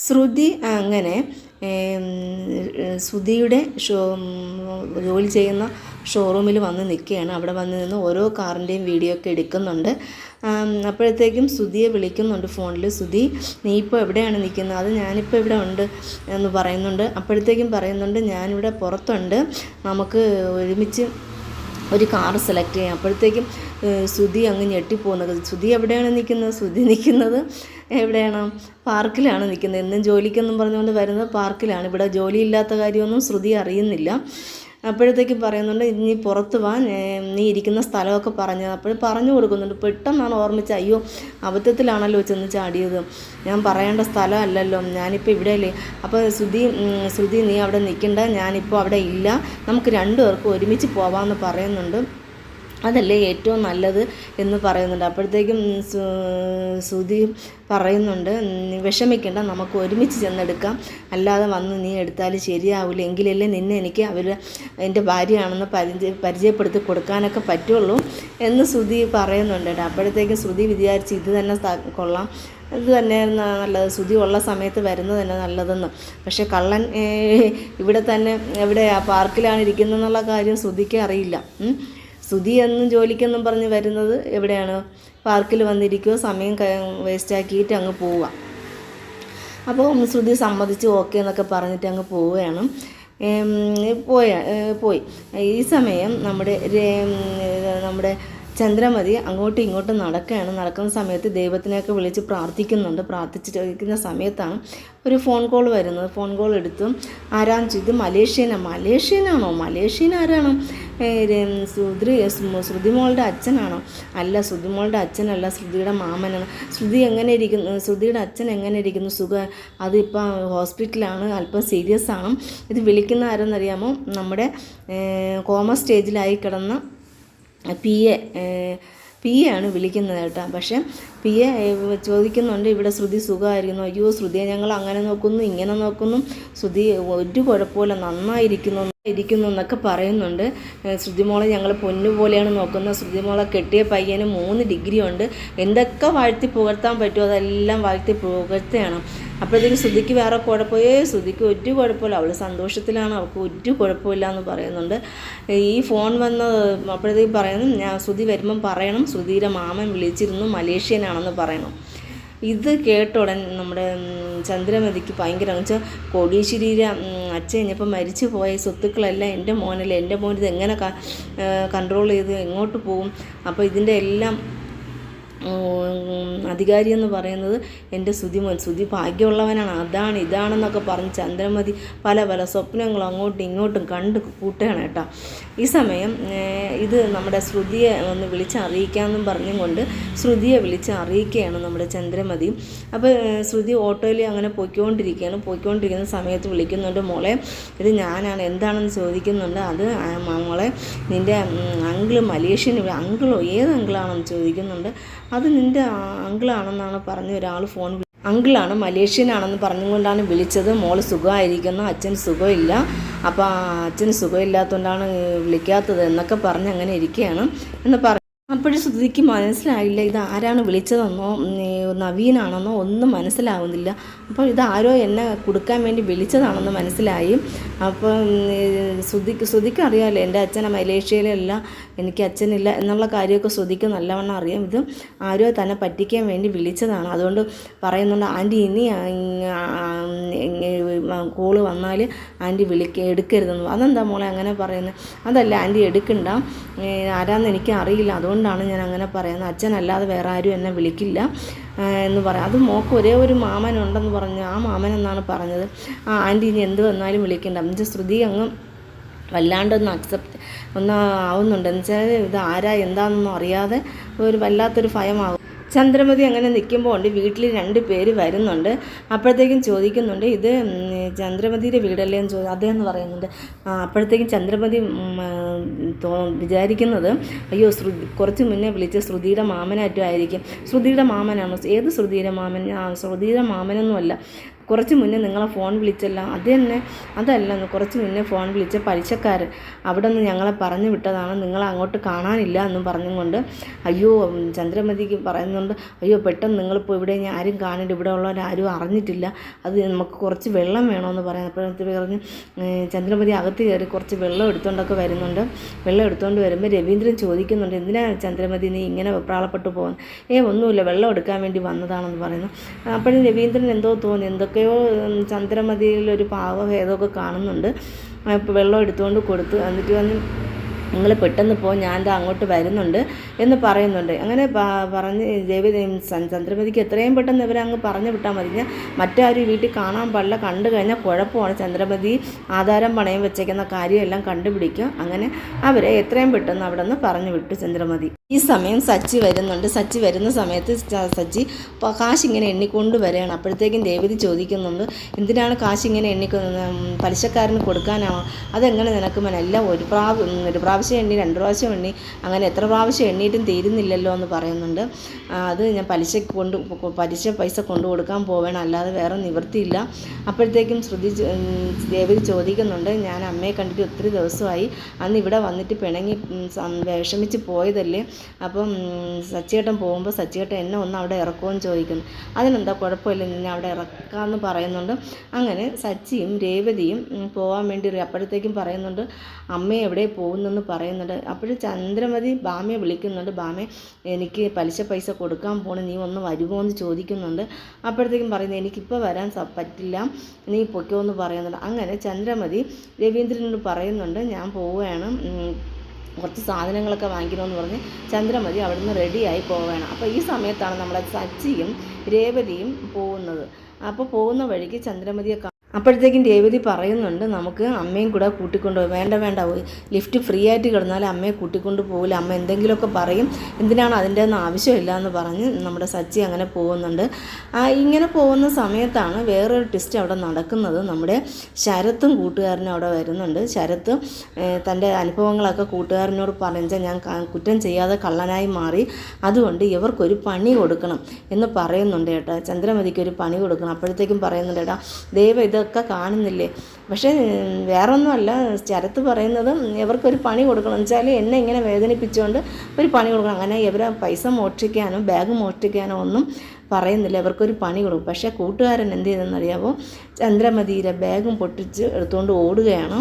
ശ്രുതി അങ്ങനെ ശ്രുതിയുടെ ഷോ ജോലി ചെയ്യുന്ന ഷോറൂമിൽ വന്ന് നിൽക്കുകയാണ്. അവിടെ വന്ന് നിന്ന് ഓരോ കാറിന്റെയും വീഡിയോ ഒക്കെ എടുക്കുന്നുണ്ട്. അപ്പോഴത്തേക്കും ശ്രുതിയെ വിളിക്കുന്നുണ്ട് ഫോണിൽ. ശ്രുതി നീ ഇപ്പോൾ എവിടെയാണ് നിൽക്കുന്നത്? അത് ഞാനിപ്പോൾ ഇവിടെ ഉണ്ട് എന്ന് പറയുന്നുണ്ട്. അപ്പോഴത്തേക്കും പറയുന്നുണ്ട് ഞാനിവിടെ പുറത്തുണ്ട്. നമുക്ക് ഒരുമിച്ച് ഒരു കാർ സെലക്ട് ചെയ്യാം. അപ്പോഴത്തേക്കും ശ്രുതി അങ്ങ് ഞെട്ടിപ്പോകുന്നത്. ശ്രുതി എവിടെയാണ് നിൽക്കുന്നത്? ശ്രുതി നിൽക്കുന്നത് എവിടെയാണ്? പാർക്കിലാണ് നിൽക്കുന്നത്. എന്നും ജോലിക്കെന്നും പറഞ്ഞുകൊണ്ട് വരുന്നത് പാർക്കിലാണ്. ഇവിടെ ജോലിയില്ലാത്ത കാര്യമൊന്നും ശ്രുതി അറിയുന്നില്ല. അപ്പോഴത്തേക്കും പറയുന്നുണ്ട് നീ പുറത്ത് വാ നീ ഇരിക്കുന്ന സ്ഥലമൊക്കെ പറഞ്ഞു അപ്പോൾ പറഞ്ഞു കൊടുക്കുന്നുണ്ട് പെട്ടെന്നാണ് ഓർമ്മിച്ച അയ്യോ അബദ്ധത്തിലാണല്ലോ ചെന്ന് ചാടിയത്. ഞാൻ പറയേണ്ട സ്ഥലമല്ലല്ലോ ഞാനിപ്പോൾ ഇവിടെ അല്ലേ അപ്പോൾ ശ്രുതി ശ്രുതി നീ അവിടെ നിൽക്കണ്ട ഞാനിപ്പോൾ അവിടെ ഇല്ല. നമുക്ക് രണ്ടുപേർക്കും ഒരുമിച്ച് പോവാമെന്ന് പറയുന്നുണ്ട്. അതല്ലേ ഏറ്റവും നല്ലത് എന്ന് പറയുന്നുണ്ട്. അപ്പോഴത്തേക്കും ശ്രുതി പറയുന്നുണ്ട് "നീ വിഷമിക്കേണ്ട നമുക്ക് ഒരുമിച്ച് ചെന്നെടുക്കാം. അല്ലാതെ വന്ന് നീ എടുത്താൽ ശരിയാവില്ല എങ്കിലല്ലേ നിന്നെ എനിക്ക് അവർ എന്റെ ഭാര്യയാണെന്ന് പരിചയ പരിചയപ്പെടുത്തി കൊടുക്കാനൊക്കെ പറ്റുള്ളൂ എന്ന് ശ്രുതി പറയുന്നുണ്ട് അപ്പോഴത്തേക്കും ശ്രുതി വിചാരിച്ച് ഇത് തന്നെ കൊള്ളാം. ഇത് തന്നെ നല്ലത്. ശ്രുതി ഉള്ള സമയത്ത് വരുന്നത് തന്നെ നല്ലതെന്ന്. പക്ഷേ കള്ളൻ ഇവിടെ തന്നെ എവിടെയാ? പാർക്കിലാണ് ഇരിക്കുന്നതെന്നുള്ള കാര്യം ശ്രുതിക്ക് അറിയില്ല. ഉം. എന്ന് ജോലിക്കെന്നും പറഞ്ഞ് വരുന്നത് എവിടെയാണ്? പാർക്കിൽ വന്നിരിക്കുക സമയം വേസ്റ്റാക്കിയിട്ട് അങ്ങ് പോവുക. അപ്പോൾ ശ്രുതി സമ്മതിച്ച് ഓക്കെ എന്നൊക്കെ പറഞ്ഞിട്ട് അങ്ങ് പോവുകയാണ്. പോയ പോയി. ഈ സമയം നമ്മുടെ നമ്മുടെ ചന്ദ്രമതി അങ്ങോട്ടും ഇങ്ങോട്ടും നടക്കുകയാണ്. നടക്കുന്ന സമയത്ത് ദൈവത്തിനെയൊക്കെ വിളിച്ച് പ്രാർത്ഥിക്കുന്നുണ്ട്. പ്രാർത്ഥിച്ചിരിക്കുന്ന സമയത്താണ് ഒരു ഫോൺ കോൾ വരുന്നത്. ഫോൺ കോൾ എടുത്തു ആരാന്ന് ചോദിച്ചു മലേഷ്യനാണ് മലേഷ്യനാണോ? മലേഷ്യൻ ആരാണ്? ശ്രുതി ശ്രുതിമോളുടെ അച്ഛനാണോ? അല്ല ശ്രുതിമോളുടെ അച്ഛനല്ല ശ്രുതിയുടെ മാമനാണ്. ശ്രുതി എങ്ങനെ ഇരിക്കുന്നു? ശ്രുതിയുടെ അച്ഛൻ എങ്ങനെ ഇരിക്കുന്നു? സുഖ അതിപ്പോൾ ഹോസ്പിറ്റലാണ് അല്പം സീരിയസ് ആണ്. ഇത് വിളിക്കുന്ന ആരെന്നറിയാമോ? നമ്മുടെ കോമ സ്റ്റേജിലായി കിടന്ന പി എ പി എ ആണ് വിളിക്കുന്നത് കേട്ടോ. പക്ഷേ പി എ ചോദിക്കുന്നുണ്ട് ഇവിടെ ശ്രുതി സുഖമായിരിക്കുന്നു? അയ്യോ ശ്രുതിയെ ഞങ്ങൾ അങ്ങനെ നോക്കുന്നു ഇങ്ങനെ നോക്കുന്നു. ശ്രുതി ഒരു കുഴപ്പമില്ല നന്നായിരിക്കുന്നു ഇരിക്കുന്നു എന്നൊക്കെ പറയുന്നുണ്ട് ശ്രുതിമോളെ ഞങ്ങൾ പൊന്നു പോലെയാണ് നോക്കുന്നത്. ശ്രുതിമോളെ കെട്ടിയ പയ്യന് മൂന്ന് ഡിഗ്രി ഉണ്ട്. എന്തൊക്കെ വാഴ്ത്തി പുകഴ്ത്താൻ പറ്റുമോ അതെല്ലാം വാഴ്ത്തി പുകഴ്ത്തുകയാണ്. അപ്പോഴത്തേക്കും ശ്രുതിക്ക് വേറെ കുഴപ്പമേ ശ്രുതിക്ക് ഒരു കുഴപ്പമില്ല. അവൾ സന്തോഷത്തിലാണ്. അവൾക്ക് ഒരു കുഴപ്പമില്ല എന്ന് പറയുന്നുണ്ട്. ഈ ഫോൺ വന്ന് അപ്പോഴത്തേക്കും പറയുന്നു ഞാൻ ശ്രുതി വരുമ്പം പറയണം. ശ്രുതിയുടെ മാമൻ വിളിച്ചിരുന്നു. മലേഷ്യനാണെന്ന് പറയണം. ഇത് കേട്ട ഉടൻ നമ്മുടെ ചന്ദ്രമതിക്ക് ഭയങ്കര എന്ന് വെച്ചാൽ കോടീശ്വരിയുടെ അച്ഛൻ ഇനിയിപ്പോൾ മരിച്ചു പോയ സ്വത്തുക്കളെല്ലാം എന്റെ മോനല്ലേ? എന്റെ മോൻ ഇത് എങ്ങനെ കൺട്രോൾ ചെയ്ത് എങ്ങോട്ട് പോകും അപ്പോൾ ഇതിന്റെ എല്ലാം അധികാരി എന്ന് പറയുന്നത് എന്റെ സുതിമോൻ സുതി ഭാഗ്യമുള്ളവനാണ്. അതാണ് ഇതാണെന്നൊക്കെ പറഞ്ഞ് ചന്ദ്രമതി പല പല സ്വപ്നങ്ങളും അങ്ങോട്ടും ഇങ്ങോട്ടും കണ്ട് കൂട്ടുകയാണ് കേട്ടോ. ഈ സമയം ഇത് നമ്മുടെ ശ്രുതിയെ ഒന്ന് വിളിച്ച് അറിയിക്കാമെന്നും പറഞ്ഞും കൊണ്ട് ശ്രുതിയെ വിളിച്ച് അറിയിക്കുകയാണ് നമ്മുടെ ചന്ദ്രമതി. അപ്പോൾ ശ്രുതി ഓട്ടോയിൽ അങ്ങനെ പോയിക്കൊണ്ടിരിക്കുകയാണ്. പോയിക്കൊണ്ടിരിക്കുന്ന സമയത്ത് വിളിക്കുന്നുണ്ട് മോളെ ഇത് ഞാനാണ്. എന്താണെന്ന് ചോദിക്കുന്നുണ്ട്. അത് മോളെ നിന്റെ അങ്കിൾ മലേഷ്യൻ അങ്കിളോ ഏത് അങ്കിളാണെന്ന് ചോദിക്കുന്നുണ്ട്. അത് നിന്റെ അങ്കിളാണെന്നാണ് പറഞ്ഞ ഒരാൾ ഫോൺ അങ്കിളാണ് മലേഷ്യനാണെന്ന് പറഞ്ഞുകൊണ്ടാണ് വിളിച്ചത്. മോൾ സുഖമായിരിക്കുന്നു അച്ഛൻ സുഖമില്ല. അപ്പോൾ അച്ഛൻ സുഖമില്ലാത്തതുകൊണ്ടാണ് വിളിക്കാത്തത് എന്നൊക്കെ പറഞ്ഞ് അങ്ങനെ ഇരിക്കുകയാണ് എന്ന് പറ അപ്പോഴും ശ്രുതിക്ക് മനസ്സിലായില്ല ഇത് ആരാണ് വിളിച്ചതെന്നോ നവീനാണെന്നോ ഒന്നും മനസ്സിലാവുന്നില്ല. അപ്പോൾ ഇത് ആരോ എന്നെ കൊടുക്കാൻ വേണ്ടി വിളിച്ചതാണെന്ന് മനസ്സിലായി. അപ്പോൾ ശ്രുതിക്ക് ശ്രുതിക്ക് അറിയാമല്ലോ എന്റെ അച്ഛനെ മലേഷ്യയിലല്ല എനിക്ക് അച്ഛനില്ല എന്നുള്ള കാര്യമൊക്കെ ശ്രുതിക്ക് നല്ലവണ്ണം അറിയാം. ഇത് ആരോ തന്നെ പറ്റിക്കാൻ വേണ്ടി വിളിച്ചതാണ്. അതുകൊണ്ട് പറയുന്നുണ്ട് ആന്റി ഇനി കോൾ വന്നാൽ ആന്റി വിളിക്ക എടുക്കരുതെന്ന്. അതെന്താ മോളെ അങ്ങനെ പറയുന്നത് അതല്ല ആന്റി എടുക്കണ്ട. ആരാന്ന് എനിക്ക് അറിയില്ല. അതുകൊണ്ടാണ് ഞാൻ അങ്ങനെ പറയുന്നത്. അച്ഛനല്ലാതെ വേറെ ആരും എന്നെ വിളിക്കില്ല എന്ന് പറയാം. അത് മോക്ക് ഒരേ ഒരു മാമനുണ്ടെന്ന് പറഞ്ഞു ആ മാമൻ എന്നാണ് പറഞ്ഞത്. ആ ആന്റി ഇനി എന്ത് വന്നാലും വിളിക്കണ്ട. എന്നുവെച്ചാൽ ശ്രുതി അങ്ങ് വല്ലാണ്ടൊന്ന് അക്സെപ്റ്റ് ഒന്ന് ആവുന്നുണ്ട്. എന്നുവെച്ചാൽ ഇത് ആരാ എന്താണെന്നൊന്നും അറിയാതെ ഒരു വല്ലാത്തൊരു ഭയമാകും ചന്ദ്രമതി അങ്ങനെ നിൽക്കുമ്പോൾ ഉണ്ട്. വീട്ടിൽ രണ്ട് പേര് വരുന്നുണ്ട്. അപ്പോഴത്തേക്കും ചോദിക്കുന്നുണ്ട് ഇത് ചന്ദ്രമതിയുടെ വീടല്ലേ? എന്ന് ചോദിച്ചു. അദ്ദേഹം എന്ന് പറയുന്നുണ്ട് അപ്പോഴത്തേക്കും ചന്ദ്രമതി വിചാരിക്കുന്നത് അയ്യോ ശ്രുതി കുറച്ച് മുന്നേ വിളിച്ച ശ്രുതിയുടെ മാമനായിട്ടും ആയിരിക്കും. ശ്രുതിയുടെ മാമനാണോ? ഏത് ശ്രുതിയുടെ മാമൻ? ശ്രുതിയുടെ മാമനൊന്നുമല്ല. കുറച്ച് മുന്നേ നിങ്ങളെ ഫോൺ വിളിച്ചല്ലോ. അത് തന്നെ അതല്ല കുറച്ച് മുന്നേ ഫോൺ വിളിച്ച പലിശക്കാരൻ അവിടെ നിന്ന് ഞങ്ങളെ പറഞ്ഞു വിട്ടതാണ്. നിങ്ങളെ അങ്ങോട്ട് കാണാനില്ല എന്നും പറഞ്ഞുകൊണ്ട് അയ്യോ ചന്ദ്രമതിക്ക് പറയുന്നുണ്ട് അയ്യോ പെട്ടെന്ന് നിങ്ങളിപ്പോൾ ഇവിടെ ഇനി ആരും കാണില്ല ഇവിടെ ഉള്ളവരാരും അറിഞ്ഞിട്ടില്ല. അത് നമുക്ക് കുറച്ച് വെള്ളം വേണമെന്ന് പറയാം. അപ്പോഴത്തേക്ക് പറഞ്ഞ് ചന്ദ്രമതി അകത്ത് കയറി കുറച്ച് വെള്ളം എടുത്തുകൊണ്ടൊക്കെ വരുന്നുണ്ട്. വെള്ളം എടുത്തുകൊണ്ട് വരുമ്പോൾ രവീന്ദ്രൻ ചോദിക്കുന്നുണ്ട് എന്തിനാണ് ചന്ദ്രമതി നീ ഇങ്ങനെ വെപ്രാളപ്പെട്ടു പോകുന്നത് ഏ ഒന്നുമില്ല വെള്ളം എടുക്കാൻ വേണ്ടി വന്നതാണെന്ന് പറയുന്നു. അപ്പോഴും രവീന്ദ്രൻ എന്തോ തോന്നി എന്തൊക്കെയോ ഉം, ചന്ദ്രമതിയിൽ ഒരു പാവഭേദമൊക്കെ കാണുന്നുണ്ട്. വെള്ളം എടുത്തുകൊണ്ട് കൊടുത്തു എന്നിട്ട് വന്ന് നിങ്ങൾ പെട്ടെന്ന് പോ ഞാൻ ദാ അങ്ങോട്ട് വരുന്നുണ്ട് എന്ന് പറയുന്നുണ്ട്. അങ്ങനെ പറഞ്ഞ് ദേവി ചന്ദ്രമതിക്ക് എത്രയും പെട്ടെന്ന് ഇവരെ അങ്ങ് പറഞ്ഞു വിട്ടാൽ മതി. ഞാൻ മറ്റാരും വീട്ടിൽ കാണാൻ പാടില്ല. കണ്ടു കഴിഞ്ഞാൽ കുഴപ്പമാണ്. ചന്ദ്രമതി ആധാരം പണയം വെച്ചേക്കുന്ന കാര്യമെല്ലാം കണ്ടുപിടിക്കും. അങ്ങനെ അവരെ എത്രയും പെട്ടെന്ന് അവിടെ നിന്ന് പറഞ്ഞു വിട്ടു ചന്ദ്രമതി. ഈ സമയം സച്ചി വരുന്നുണ്ട്. സച്ചി വരുന്ന സമയത്ത് സച്ചി കാശ് ഇങ്ങനെ എണ്ണിക്കൊണ്ട് വരികയാണ്. അപ്പോഴത്തേക്കും ദേവതി ചോദിക്കുന്നുണ്ട് എന്തിനാണ് കാശ് ഇങ്ങനെ എണ്ണിക്കുന്നത്? പലിശക്കാരന് കൊടുക്കാനാണോ? അതെങ്ങനെ നിനക്ക് എല്ലാം ഒരു പ്രാവശ്യം ഒരു പ്രാവശ്യം എണ്ണി രണ്ട് പ്രാവശ്യം എണ്ണി അങ്ങനെ എത്ര പ്രാവശ്യം എണ്ണിയിട്ടും തീരുന്നില്ലല്ലോ എന്ന് പറയുന്നുണ്ട്. അത് ഞാൻ പലിശ കൊണ്ട് പലിശ പൈസ കൊണ്ടു കൊടുക്കാൻ പോവേണം. അല്ലാതെ വേറെ നിവൃത്തിയില്ല. അപ്പോഴത്തേക്കും ശ്രുതി ദേവതി ചോദിക്കുന്നുണ്ട് ഞാൻ അമ്മയെ കണ്ടിട്ട് ഒത്തിരി ദിവസമായി അന്ന് ഇവിടെ വന്നിട്ട് പിണങ്ങി വിഷമിച്ച് പോയതല്ലേ? അപ്പം സച്ചിയേട്ടൻ പോകുമ്പോൾ സച്ചിയേട്ടൻ എന്നെ ഒന്ന് അവിടെ ഇറക്കുമെന്ന് ചോദിക്കുന്നു. അതിനെന്താ കുഴപ്പമില്ല നിന്നെ അവിടെ ഇറക്കാമെന്ന് പറയുന്നുണ്ട്. അങ്ങനെ സച്ചിയും രേവതിയും പോകാൻ വേണ്ടി അപ്പോഴത്തേക്കും പറയുന്നുണ്ട് അമ്മ എവിടെ പോകുന്നെന്ന് പറയുന്നുണ്ട് അപ്പോഴും ചന്ദ്രമതി ബാമയെ വിളിക്കുന്നുണ്ട് ബാമയെ എനിക്ക് പലിശ പൈസ കൊടുക്കാൻ പോകണം നീ ഒന്ന് വരുമോ എന്ന് ചോദിക്കുന്നുണ്ട് അപ്പോഴത്തേക്കും പറയുന്നത് എനിക്കിപ്പോൾ വരാൻ പറ്റില്ല നീ പൊയ്ക്കോ എന്ന് പറയുന്നുണ്ട് അങ്ങനെ ചന്ദ്രമതി രവീന്ദ്രനോട് പറയുന്നുണ്ട് ഞാൻ പോവുകയാണ് കുറച്ച് സാധനങ്ങളൊക്കെ വാങ്ങിക്കണമെന്ന് പറഞ്ഞ് ചന്ദ്രമതി അവിടുന്ന് റെഡിയായി പോവുകയാണ്. അപ്പോൾ ഈ സമയത്താണ് നമ്മുടെ സച്ചിയും രേവതിയും പോകുന്നത്. അപ്പോൾ പോകുന്ന വഴിക്ക് ചന്ദ്രമതിയെ അപ്പോഴത്തേക്കും രേവതി പറയുന്നുണ്ട് നമുക്ക് അമ്മയും കൂടെ കൂട്ടിക്കൊണ്ട് പോകും വേണ്ട വേണ്ട. ലിഫ്റ്റ് ഫ്രീ ആയിട്ട് കിടന്നാൽ അമ്മയെ കൂട്ടിക്കൊണ്ട് പോകില്ല അമ്മ എന്തെങ്കിലുമൊക്കെ പറയും. എന്തിനാണ് അതിന്റെ ഒന്നും ആവശ്യമില്ല എന്ന് പറഞ്ഞ് നമ്മുടെ സച്ചി അങ്ങനെ പോകുന്നുണ്ട്. ഇങ്ങനെ പോകുന്ന സമയത്താണ് വേറൊരു ട്വിസ്റ്റ് അവിടെ നടക്കുന്നത്. നമ്മുടെ ശരത്തും കൂട്ടുകാരനും അവിടെ വരുന്നുണ്ട്. ശരത്ത് തന്റെ അനുഭവങ്ങളൊക്കെ കൂട്ടുകാരനോട് പറഞ്ഞാൽ ഞാൻ കുറ്റം ചെയ്യാതെ കള്ളനായി മാറി. അതുകൊണ്ട് ഇവർക്കൊരു പണി കൊടുക്കണം. എന്ന് പറയുന്നുണ്ട് ചേട്ടാ ചന്ദ്രമതിക്ക് ഒരു പണി കൊടുക്കണം. അപ്പോഴത്തേക്കും പറയുന്നുണ്ട് ചേട്ടാ ദൈവം ഇതൊക്കെ കാണുന്നില്ലേ? പക്ഷേ വേറൊന്നുമല്ല. ശരത്ത് പറയുന്നത് ഇവർക്കൊരു പണി കൊടുക്കണം. എന്ന് വെച്ചാൽ എന്നെ ഇങ്ങനെ വേദനിപ്പിച്ചുകൊണ്ട് ഒരു പണി കൊടുക്കണം. അങ്ങനെ ഇവരെ പൈസ മോഷ്ടിക്കാനോ ബാഗ് മോഷ്ടിക്കാനോ ഒന്നും പറയുന്നില്ല. ഇവർക്കൊരു പണി കൊടുക്കും. പക്ഷേ കൂട്ടുകാരൻ എന്ത് ചെയ്തെന്നറിയാമോ ചന്ദ്രമതിയിലെ ബാഗും പൊട്ടിച്ച് എടുത്തുകൊണ്ട് ഓടുകയാണ്.